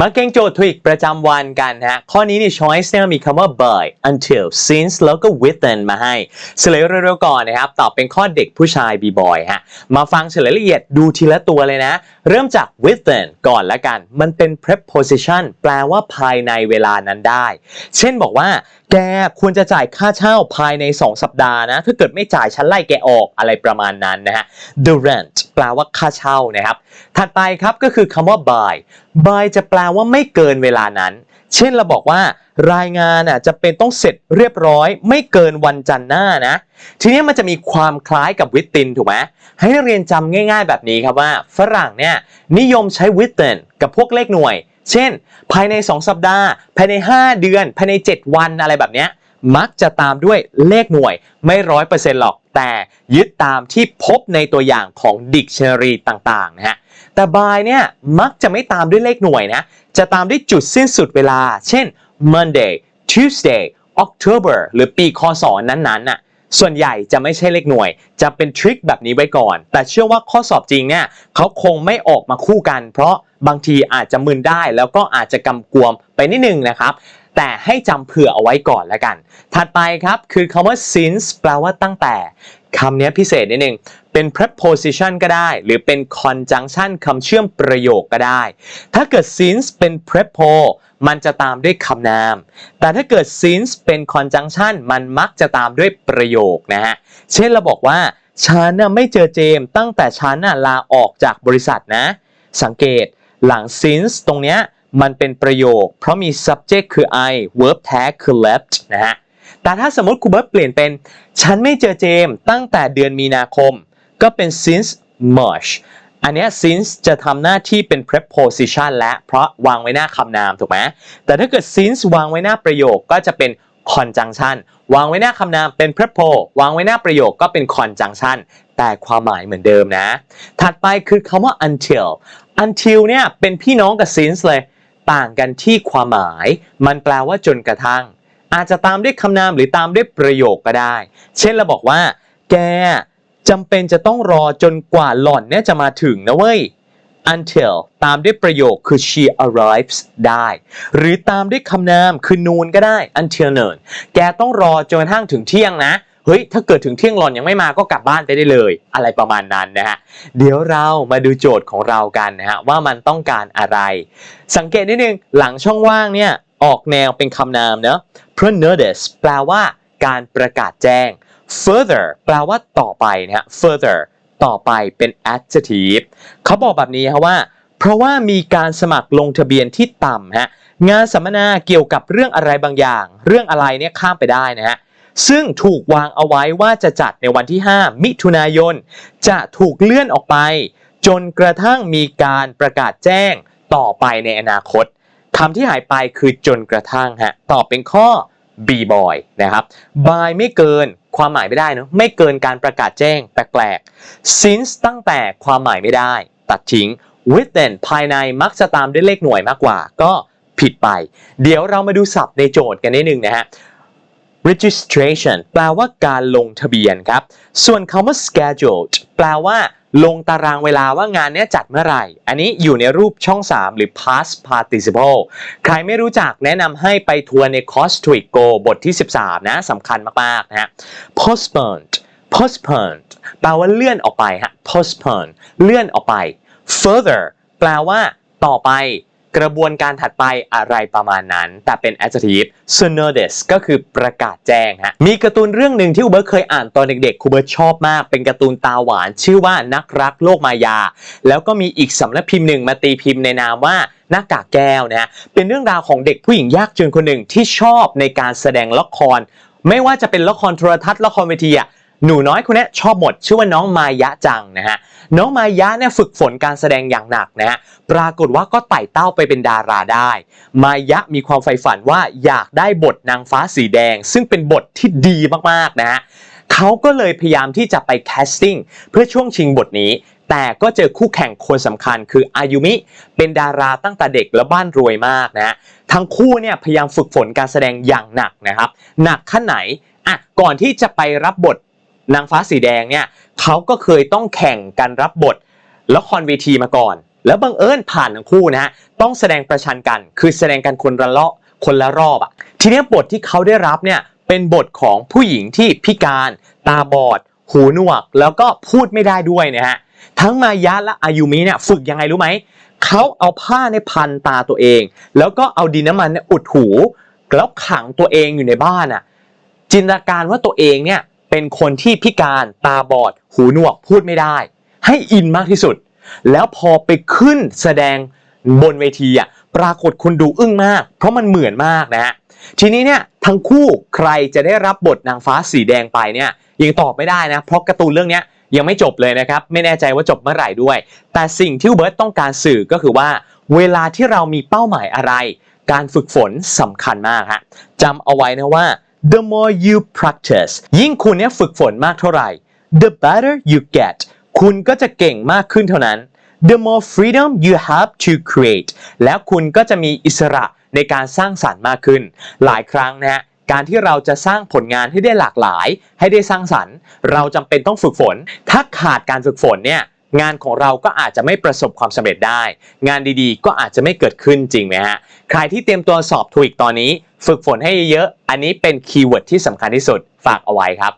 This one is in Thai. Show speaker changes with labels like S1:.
S1: มาเก่งโจทย์ทวิกประจำวันกันฮะ ข้อนี้นี่ choice เนี่ยมีคำว่า by until since แล้วก็ within มาให้ เฉลยเร็วๆก่อนนะครับ ตอบเป็นข้อเด็กผู้ชาย b boy ฮะ มาฟังเฉลยละเอียดดูทีละตัวเลยนะ เริ่มจาก within ก่อนละกัน มันเป็น preposition แปลว่าภายในเวลานั้นได้ เช่นบอกว่าแกควรจะจ่ายค่าเช่าภายใน 2 สัปดาห์นะ ถ้าเกิดไม่จ่ายฉันไล่แกออกอะไรประมาณนั้นนะฮะ the rent แปลว่าค่าเช่านะครับ ถัดไปครับก็คือคำว่า by by จะแปลว่าไม่เกินเวลานั้น เช่นเราบอกว่ารายงานอะจะเป็นต้องเสร็จเรียบร้อย ไม่เกินวันจันทร์หน้านะ ทีนี้มันจะมีความคล้ายกับ within ถูกไหมให้นักเรียนจำง่าย ๆ แบบนี้ครับว่า ฝรั่งเนี่ยนิยมใช้ within กับพวกเลขหน่วย เช่น ภายใน 2 สัปดาห์ ภายใน 5 เดือน ภายใน 7 วันอะไรแบบเนี้ยมักจะตามด้วยเลขหน่วยไม่ร้อยเปอร์เซ็นต์หรอก แต่ยึดตามที่พบในตัวอย่างของ dictionary ต่างๆนะฮะแต่ by เนี่ยมักจะไม่ตามด้วยเลขหน่วยนะ จะตามด้วยจุดสิ้นสุดเวลา เช่น Monday Tuesday October หรือปีคศนั้นๆน่ะ ส่วนใหญ่จะไม่ใช่เลขหน่วย จะเป็นทริคแบบนี้ไว้ก่อน แต่เชื่อว่าข้อสอบจริงเนี่ยเขาคงไม่ออกมาคู่กัน เพราะบางทีอาจจะมึนได้ แล้วก็อาจจะกำกวมไปนิดนึงนะครับ แต่ให้จำเผื่อเอาไว้ก่อนแล้วกัน ถัดไปครับคือคำว่า since แปลว่าตั้งแต่ คำนี้พิเศษนิดนึง เป็น preposition ก็ได้ หรือเป็น conjunction คำเชื่อมประโยคก็ได้ ถ้าเกิด since เป็น prepo มันจะตามด้วยคำนาม แต่ถ้าเกิด since เป็น conjunction มันมักจะตามด้วยประโยคนะฮะ เช่นเราบอกว่าฉันน่ะไม่เจอเจมตั้งแต่ฉันน่ะลาออกจากบริษัทนะ สังเกตหลัง since ตรงเนี้ยมันเป็นประโยค เพราะมี subject คือ I verb tag คือ left นะฮะ แต่ถ้าสมมติครูเบิร์ตเปลี่ยนเป็น ฉันไม่เจอเจมตั้งแต่เดือนมีนาคม ก็เป็น since March อันนี้ since จะทำหน้าที่เป็น preposition และ เพราะวางไว้หน้าคำนามถูกไหมแต่ถ้าเกิด since วางไว้หน้าประโยคก็จะเป็น conjunction วางไว้หน้าคำนามเป็น prepo วางไว้หน้าประโยคก็เป็น conjunction แต่ความหมายเหมือนเดิมนะ ถัดไปคือคำว่า until until เนี่ยเป็นพี่น้องกับ since เลย ต่างกันที่ความหมาย มันแปลว่าจนกระทั่ง อาจจะตามด้วยคำนามหรือตามด้วยประโยคก็ได้ เช่นเราบอกว่า แกจำเป็นจะต้องรอจนกว่าหล่อนเนี่ยจะมาถึงนะเว้ย until ตามด้วยประโยคคือ she arrives ได้ หรือตามด้วยคำนามคือ noon ก็ได้ until noon แกต้องรอจนกระทั่งถึงเที่ยงนะ เฮ้ย ถ้าเกิดถึงเที่ยงหล่อนยังไม่มาก็กลับบ้านไปได้เลย อะไรประมาณนั้นนะฮะ เดี๋ยวเรามาดูโจทย์ของเรากันนะฮะ ว่ามันต้องการอะไร สังเกตนิดนึง หลังช่องว่างเนี่ย ออกแนวเป็นคำนามเนะเพราะ notice แปลว่าการประกาศแจ้ง further แปลว่าต่อไปนะฮะ further ต่อไปเป็น adjective เขาบอกแบบนี้ครับว่า เพราะว่ามีการสมัครลงทะเบียนที่ต่ำฮะงานสัมมนาเกี่ยวกับเรื่องอะไรบางอย่าง เรื่องอะไรเนี่ยข้ามไปได้นะฮะซึ่งถูกวางเอาไว้ว่าจะจัดในวันที่ 5 มิถุนายน จะถูกเลื่อนออกไป จนกระทั่งมีการประกาศแจ้งต่อไปในอนาคต คำที่หายไปคือจนกระทั่งฮะตอบเป็นข้อ b boy นะครับ by ไม่เกินความหมายไม่ได้เนะไม่เกินการประกาศแจ้งแปลกๆ since ตั้งแต่ความหมายไม่ได้ ตัดทิ้ง within ภายในมักจะตามด้วยเลขหน่วยมากกว่า ก็ผิดไป เดี๋ยวเรามาดูศัพท์ในโจทย์กันนิดนึงนะฮะ registration แปลว่าการลงทะเบียนครับ ส่วนคำว่า scheduled แปลว่า ลงตารางเวลาว่างานนี้จัดเมื่อไหร่ อันนี้อยู่ในรูปช่อง 3 หรือ past participle ใครไม่รู้จักแนะนำให้ไปทัวร์ในคอร์ส t w i c Go บทที่ 13 นะสำคัญมาก ๆ นะฮะ postponed postponed แปลว่าเลื่อนออกไปฮะ postpone เลื่อนออกไป further แปลว่าต่อไป กระบวนการถัดไปอะไรประมาณนั้น แต่เป็น adjective so notice ก็คือประกาศแจ้งฮะมีการ์ตูนเรื่องหนึ่งที่ครูเบิร์ตเคยอ่านตอนเด็กๆคูเบิร์ตชอบมาก เป็นการ์ตูนตาหวาน ชื่อว่านักรักโลกมายา แล้วก็มีอีกสำนักพิมพ์หนึ่งมาตีพิมพ์ในนามว่าหน้ากากแก้วนะฮะเป็นเรื่องราวของเด็กผู้หญิงยากจนคนหนึ่งที่ชอบในการแสดงละคร ไม่ว่าจะเป็นละครโทรทัศน์ละครเวทีอะ หนูน้อยคนนี้ชอบหมดชื่อว่าน้องมายะจังนะฮะน้องมายะเนี่ยฝึกฝนการแสดงอย่างหนักนะฮะปรากฏว่าก็ไต่เต้าไปเป็นดาราได้ มายะมีความใฝ่ฝันว่าอยากได้บทนางฟ้าสีแดง ซึ่งเป็นบทที่ดีมากๆนะฮะเขาก็เลยพยายามที่จะไปแคสติ้งเพื่อช่วงชิงบทนี้ แต่ก็เจอคู่แข่งคนสำคัญคืออายุมิ เป็นดาราตั้งแต่เด็กและบ้านรวยมากนะฮะทั้งคู่เนี่ยพยายามฝึกฝนการแสดงอย่างหนักนะครับ หนักขั้นไหนอะก่อนที่จะไปรับบท นางฟ้าสีแดงเนี่ยเขาก็เคยต้องแข่งกันรับบทละครเวทีมาก่อน แล้วบังเอิญผ่านทั้งคู่นะฮะต้องแสดงประชันกัน คือแสดงกันคนละเลาะคนละรอบอะทีนี้บทที่เขาได้รับเนี่ยเป็นบทของผู้หญิงที่พิการตาบอด หูหนวก แล้วก็พูดไม่ได้ด้วยนะฮะทั้งมายะและอายุมิเนี่ยฝึกยังไงรู้ไหมเขาเอาผ้าในพันตาตัวเอง แล้วก็เอาดินน้ำมันเนี่ยอุดหู แล้วขังตัวเองอยู่ในบ้านอะจินตนาการว่าตัวเองเนี่ย เป็นคนที่พิการตาบอด หูหนวกพูดไม่ได้ ให้อินมากที่สุด แล้วพอไปขึ้นแสดงบนเวทีอะปรากฏคนดูอึ้งมาก เพราะมันเหมือนมากนะฮะทีนี้เนี่ยทั้งคู่ใครจะได้รับบทนางฟ้าสีแดงไปเนี่ยยังตอบไม่ได้นะเพราะการ์ตูนเรื่องนี้ยยังไม่จบเลยนะครับ ไม่แน่ใจว่าจบเมื่อไหร่ด้วย แต่สิ่งที่เบิร์ตต้องการสื่อก็คือว่า เวลาที่เรามีเป้าหมายอะไร การฝึกฝนสำคัญมากฮะจำเอาไว้นะว่า the more you practice ยิ่งคุณเนี่ยฝึกฝนมากเท่าไหร่ the better you get คุณก็จะเก่งมากขึ้นเท่านั้น the more freedom you have to create แล้วคุณก็จะมีอิสระในการสร้างสรรค์มากขึ้น หลายครั้งนะฮะการที่เราจะสร้างผลงานให้ได้หลากหลาย ให้ได้สร้างสรรค์ เราจำเป็นต้องฝึกฝน ถ้าขาดการฝึกฝนเนี่ย งานของเราก็อาจจะไม่ประสบความสำเร็จได้ งานดีๆ ก็อาจจะไม่เกิดขึ้นจริงไหมฮะใครที่เตรียมตัวสอบทูอีกตอนนี้ ฝึกฝนให้เยอะๆอันนี้เป็นคีย์เวิร์ดที่สำคัญที่สุดฝากเอาไว้ครับ